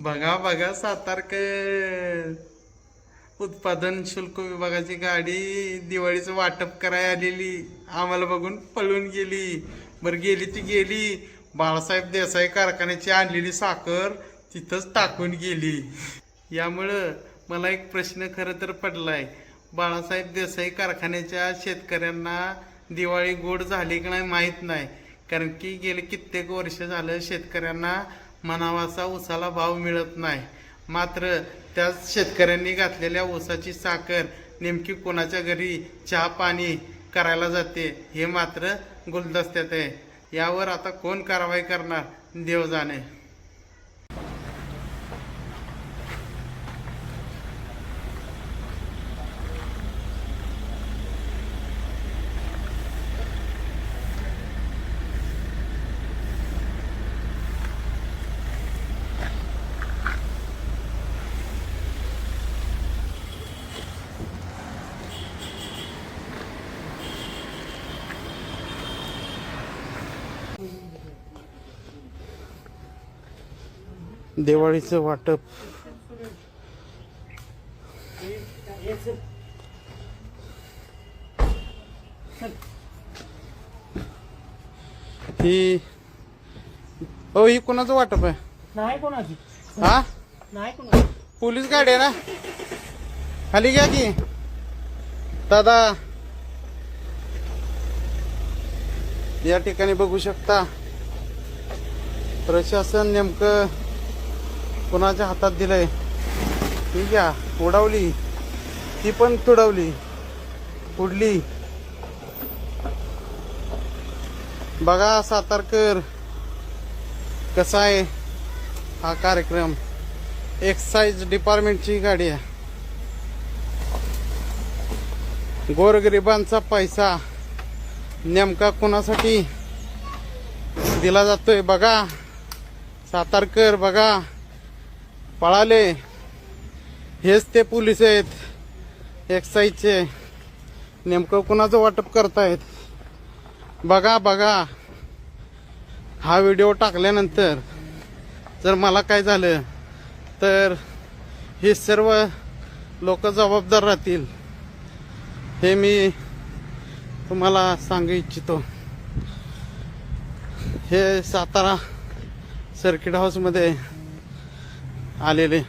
बघा बघा सातारकर. उत्पादन शुल्क विभागाची गाडी दिवाळीचं वाटप कराय आलेली. आम्हाला बघून पळून गेली. बरं गेली ती गेली. बाळासाहेब देसाई कारखान्याची आणलेली साखर तिथंच टाकून गेली. यामुळं मला एक प्रश्न खरं तर पडलाय. बाळासाहेब देसाई कारखान्याच्या शेतकऱ्यांना दिवाळी गोड झाली की नाही माहीत नाही. कारण की गेले कित्येक वर्ष झालं शेतकऱ्यांना मनावाचा ऊसाला भाव मिळत नाही. मात्र त्याच शेतकऱ्यांनी घातलेल्या ऊसाची साखर नेमकी कोणाच्या घरी चहा पाणी करायला जाते हे मात्र गुलदस्त्यात आहे. यावर आता कोण कारवाई करणार? देव जाणे दिवाळीचं वाटप. ही हो ही कोणाचं वाटप आहे? नाही कोणाची. हा? नाही कोणाची. पोलीस गाडी आहे ना? खाली घ्या की. दादा. या ठिकाणी बघू शकता. प्रशासन नेमकं कोणाच्या हातात दिलंय? ठीक आहे उडवली. ती पण तुडवली. उडली. बघा सातारकर कसा आहे हा कार्यक्रम. एक्साईज डिपार्टमेंटची गाडी आहे. गोरगरिबांचा पैसा नेमका कोणासाठी दिला जातोय? बघा सातारकर बघा. पळाले. हेच ते पोलीस आहेत. एक्साईजचे नेमकं कुणाचं वाटप करतायत? बघा बघा. हा व्हिडिओ टाकल्यानंतर जर मला काय झालं तर हे सर्व लोक जबाबदार राहतील हे मी तुम्हाला सांगू इच्छितो. हे सातारा सर्किट हाऊसमध्ये आलेले.